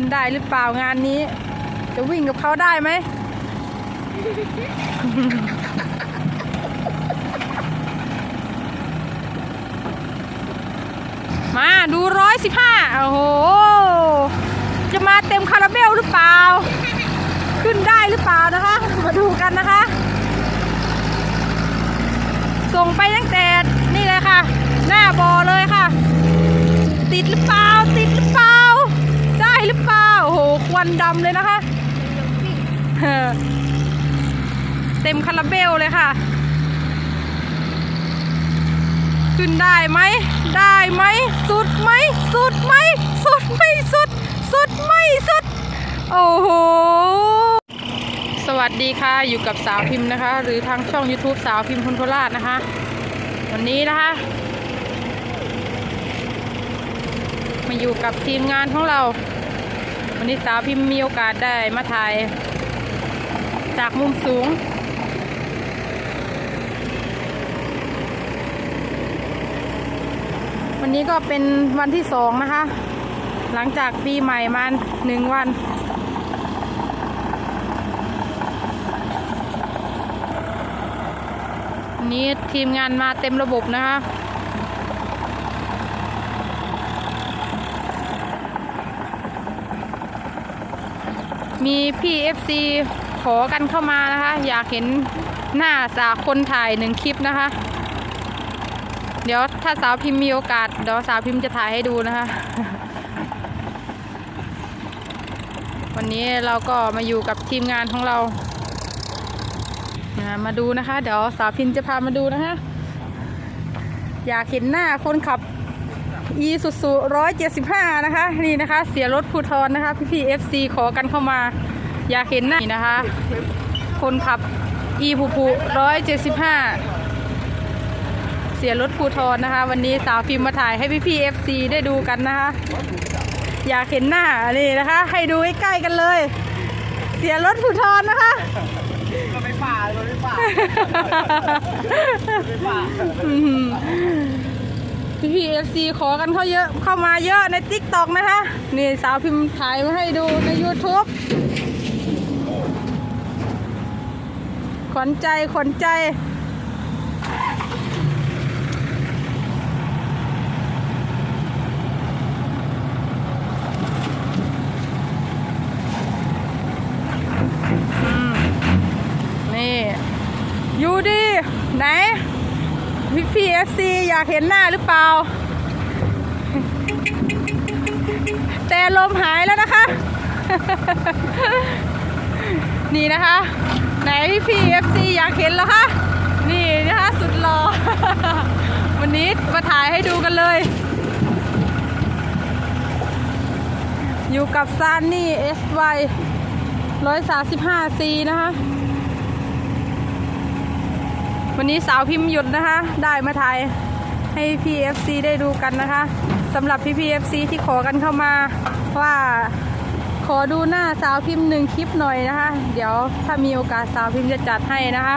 ขึ้นได้หรือเปล่างานนี้ จะวิ่งกับเขาได้ไหมมาดูร้อยสิบห้าโอ้โห จะมาเต็มคาราเบลหรือเปล่า ขึ้นได้หรือเปล่านะคะ มาดูกันนะคะ ส่งไปตั้งแต่นี่เลยค่ะ หน้าบอเลยค่ะ ติดหรือเปล่าติดหรือ ควันดำเลยนะคะ เต็มคาราเบลเลยค่ะ ขึ้นได้ไหม ได้ไหม สุดไหม สุดไหม สุดไม่สุด สุดไม่สุด โอ้โห สวัสดีค่ะ อยู่กับสาวพิมพ์นะคะ หรือทางช่อง YouTube สาวพิมพ์คนโคราชนะคะ วันนี้นะคะมาอยู่กับทีมงานของเรา วันนี้สาวพิมพ์มีโอกาสได้มาถ่าย จากมุมสูง วันนี้ก็เป็นวันที่สองนะคะ หลังจากปีใหม่มาหนึ่งวันวันนี้ทีมงานมาเต็มระบบนะคะ มีพี่ FC ขอกันเข้ามานะคะ อยากเห็นหน้าสาวคนถ่ายหนึ่งคลิปนะคะ เดี๋ยวถ้าสาวพิมพ์มีโอกาสเดี๋ยวสาวพิมพ์จะถ่ายให้ดูนะคะ วันนี้เราก็มาอยู่กับทีมงานของเรามาดูนะคะ เดี๋ยวสาวพิมพ์จะพามาดูนะคะ อยากเห็นหน้าคนขับ อีสุสุร้อยเจ็ดสิบห้านะคะ นี่นะคะ เสียรถภูทรนะคะ พี่พี่เอฟซีขอกันเข้ามา อยากเห็นหน้านี่นะคะ คนขับอีผูผูร้อยเจ็ดสิบห้าเสียรถภูทรนะคะ วันนี้สาวพิมพ์มาถ่ายให้พี่พี่เอฟซีได้ดูกันนะคะ อยากเห็นหน้านี่นะคะ ให้ดูใกล้ๆกันเลย เสียรถภูทรนะคะก็ไม่ฝ่าก็ไม่ฝ่าไม่ฝ่า พี่พีเอฟซีขอกันเข้าเยอะเข้ามาเยอะในติ๊กต็อกนะคะ นี่สาวพิมพ์ถ่ายมาให้ดูใน YouTube ขวัญใจขวัญใจ นี่ อยู่ดี ไหน พี่พีเอฟซีอยากเห็นหน้าหรือเปล่า แต่ลมหายแล้วนะคะ นี่นะคะ ไหนพี่พีเอฟซีอยากเห็นแล้วคะนี่นะคะสุดหล่อวันนี้มาถ่ายให้ดูกันเลย อยู่กับซานนี่ SY 135C นะคะ วันนี้สาวพิมพ์หยุดนะคะ ได้มาถ่ายให้ PFC ได้ดูกันนะคะสำหรับพี่ PFC ที่ขอกันเข้ามาว่าขอดูหน้าสาวพิมพ์หนึ่งคลิปหน่อยนะคะ เดี๋ยวถ้ามีโอกาสสาวพิมพ์จะจัดให้นะคะ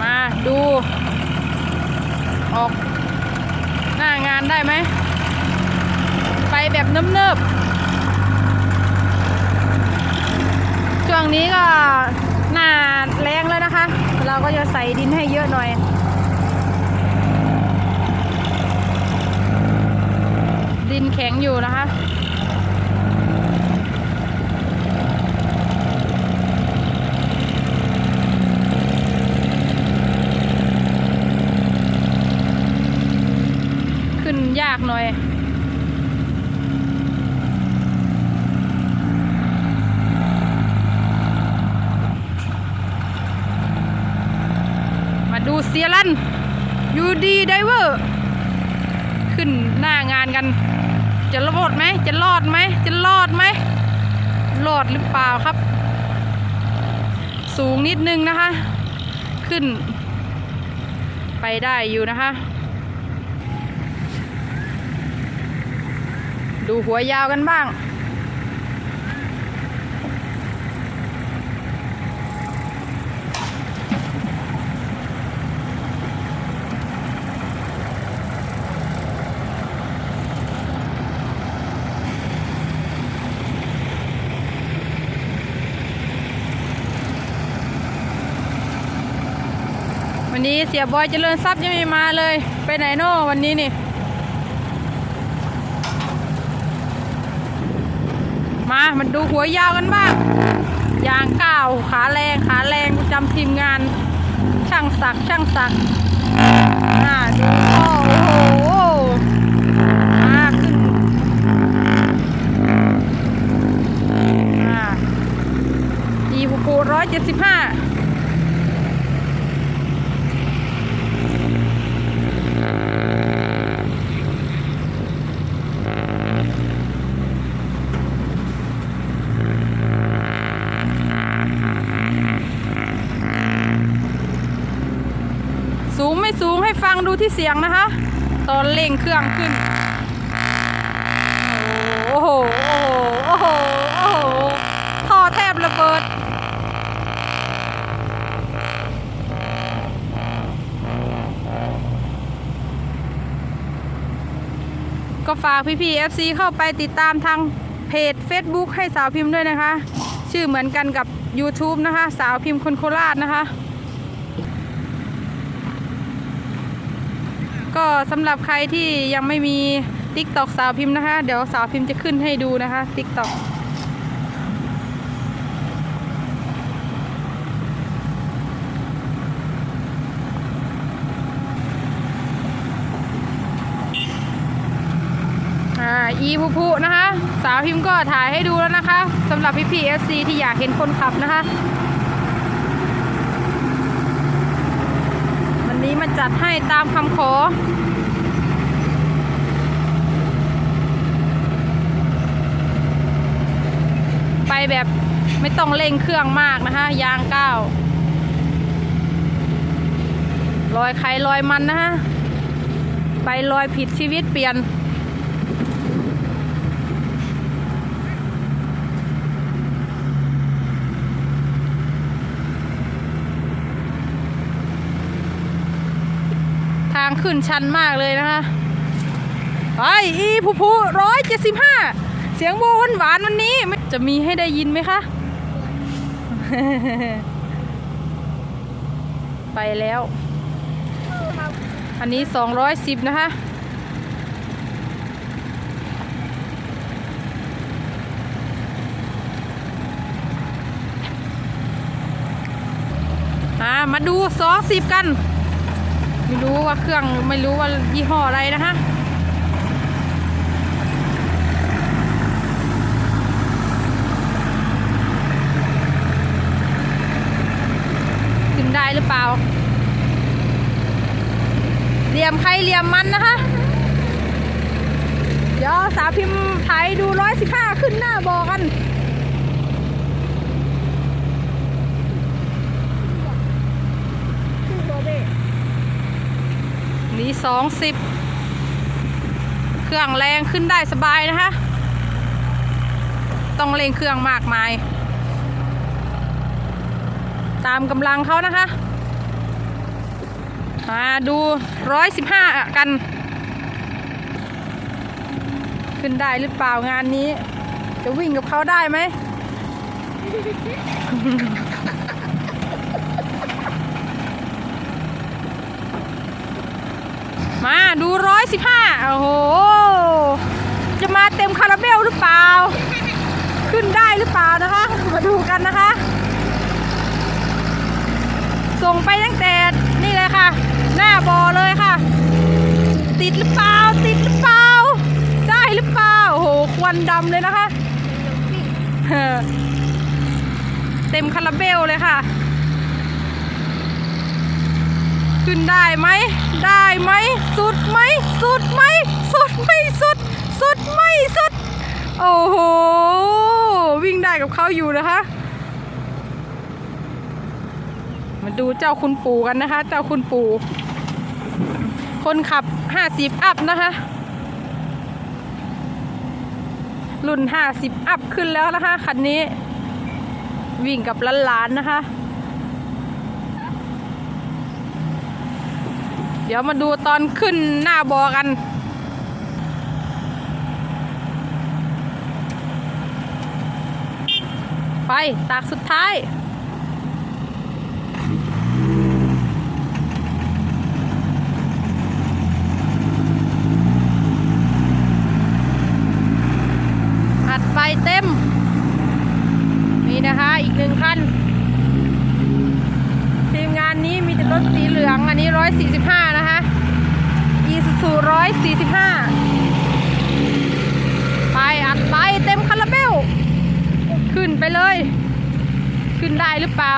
มาดู ออก หน้างานได้ไหม ไปแบบเนิบๆ ช่วงนี้ก็หน้าแรงแล้วนะคะ เราก็จะใส่ดินให้เยอะหน่อย ดินแข็งอยู่นะคะขึ้นยากหน่อย เซียรันยูดีไดเวอร์ขึ้นหน้างานกัน จะรอดไหมจะรอดไหมจะรอดไหมรอดหรือเปล่าครับ สูงนิดนึงนะคะ ขึ้น ไปได้อยู่นะคะ ดูหัวยาวกันบ้าง วันนี้เสียบอยเจริญทรัพย์ยังไม่มาเลย ไปไหนโน่วันนี้นี่ มามันดูหัวยาวกันบ้างยางก้าวขาแรงขาแรงประจำทีมงาน ช่างสักช่างสักอ่าดูโอ้โหมาขึ้นอ่าอีหูปูร้อยเจ็ดสิบห้าสูง ไม่สูงให้ฟังดูที่เสียงนะคะ ตอนเร่งเครื่องขึ้น โอ้โห โอ้โห โอ้โห ท่อแทบระเบิด ก็ฝากพี่ๆ FC เข้าไปติดตามทางเพจ Facebook ให้สาวพิมพ์ด้วยนะคะ ชื่อเหมือนกันกับ YouTube นะคะ สาวพิมพ์คนโคราชนะคะ ก็สำหรับใครที่ยังไม่มี TikTok สาวพิมพ์นะคะ เดี๋ยวสาวพิมพ์จะขึ้นให้ดูนะคะ TikTok อ่าอีพูพูนะคะ สาวพิมพ์ก็ถ่ายให้ดูแล้วนะคะสำหรับพี่พีเอฟซีที่อยากเห็นคนขับนะคะ วั นนี้มาจัดให้ตามคำขอ ไปแบบไม่ต้องเร่งเครื่องมากนะคะ ยางก้าวลอยไข่ลอยมันนะคะไปลอยผิดชีวิตเปลี่ยน ขึ้นชันมากเลยนะคะไปอีผูผูร้อยเจ็ดสิบห้าเสียงโบหวนหวานวันนี้จะมีให้ได้ยินไหมคะ ไปแล้ว อันนี้สองร้อยสิบนะคะอ่ามาดูสองสิบกัน ไม่รู้ว่าเครื่องไม่รู้ว่ายี่ห้ออะไรนะคะขึ้นได้หรือเปล่าเหลี่ยมใครเหลี่ยมมันนะคะ เดี๋ยวสาวพิมพ์ไทยดูร้อยสิบห้าขึ้นหน้าบอกกัน นี่สองสิบเครื่องแรงขึ้นได้สบายนะคะ ต้องเร่งเครื่องมากมาย ตามกำลังเขานะคะ มาดูร้อยสิบห้ากัน ขึ้นได้หรือเปล่างานนี้ จะวิ่งกับเขาได้ไหม มาดูร้อยสิบห้าโอ้โห จะมาเต็มคาราเบลหรือเปล่า ขึ้นได้หรือเปล่านะคะ มาดูกันนะคะ ส่งไปตั้งแต่นี่เลยค่ะ หน้าบอเลยค่ะ ติดหรือเปล่า ติดหรือเปล่า ได้หรือเปล่า โอ้โห ควันดำเลยนะคะเออเต็มคาราเบลเลยค่ะ ขึ้นได้ไหม ได้ไหม สุดไหม สุดไหม สุดไม่สุด สุดไม่สุด โอ้โห วิ่งได้กับเขาอยู่นะคะ มาดูเจ้าคุณปู่กันนะคะ เจ้าคุณปู่ คนขับ50อัพนะคะ รุ่น50อัพขึ้นแล้วนะคะคันนี้ วิ่งกับหลานๆนะคะ เดี๋ยวมาดูตอนขึ้นหน้าบอกัน ไปตากสุดท้ายอัดไฟเต็ม นี่นะคะอีกหนึ่งคันานนี้มีแต่รถสีเหลือง อันนี้ร้อยสี่สิบห้านะคะอีซูซูร้อยสี่สิบห้าไปอัดไปเต็มคาราเบล ขึ้นไปเลย ขึ้นได้หรือเปล่า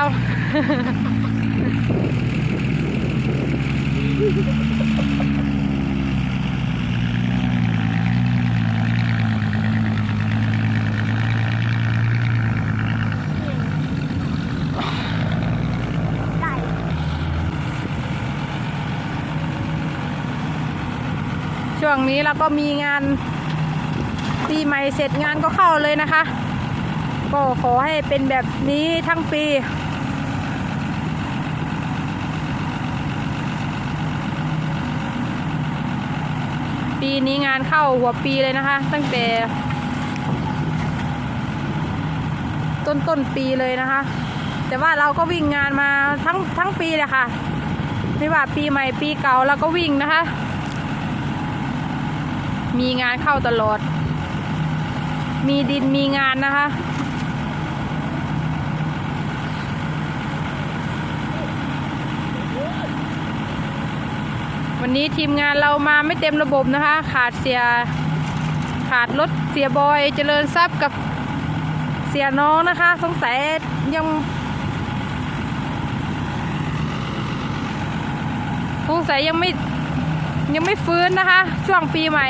ช่วงนี้เราก็มีงานปีใหม่เสร็จงานก็เข้าเลยนะคะ ก็ขอให้เป็นแบบนี้ทั้งปีปีนี้งานเข้าหัวปีเลยนะคะ ตั้งแต่ ต้นต้นปีเลยนะคะ แต่ว่าเราก็วิ่งงานมาทั้งทั้งปีเลยค่ะ ไม่ว่าปีใหม่ปีเก่าเราก็วิ่งนะคะ มีงานเข้าตลอด มีดินมีงานนะคะ วันนี้ทีมงานเรามาไม่เต็มระบบนะคะ ขาดเสียขาดรถเสียบอยเจริญทรัพย์กับเสียน้องนะคะ สงสัยยังสงสัยยังไม่ยังไม่ฟื้นนะคะ ช่วงปีใหม่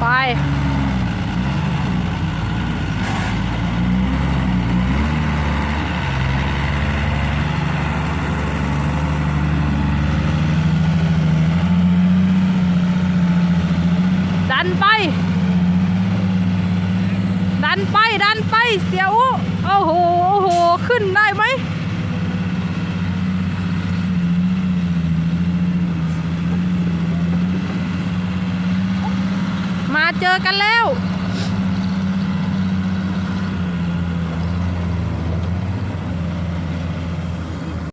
ไป ดันไป ดันไป ดันไป เสียวโอ้โห โอ้โห ขึ้นได้ไหม เจอกันแล้ว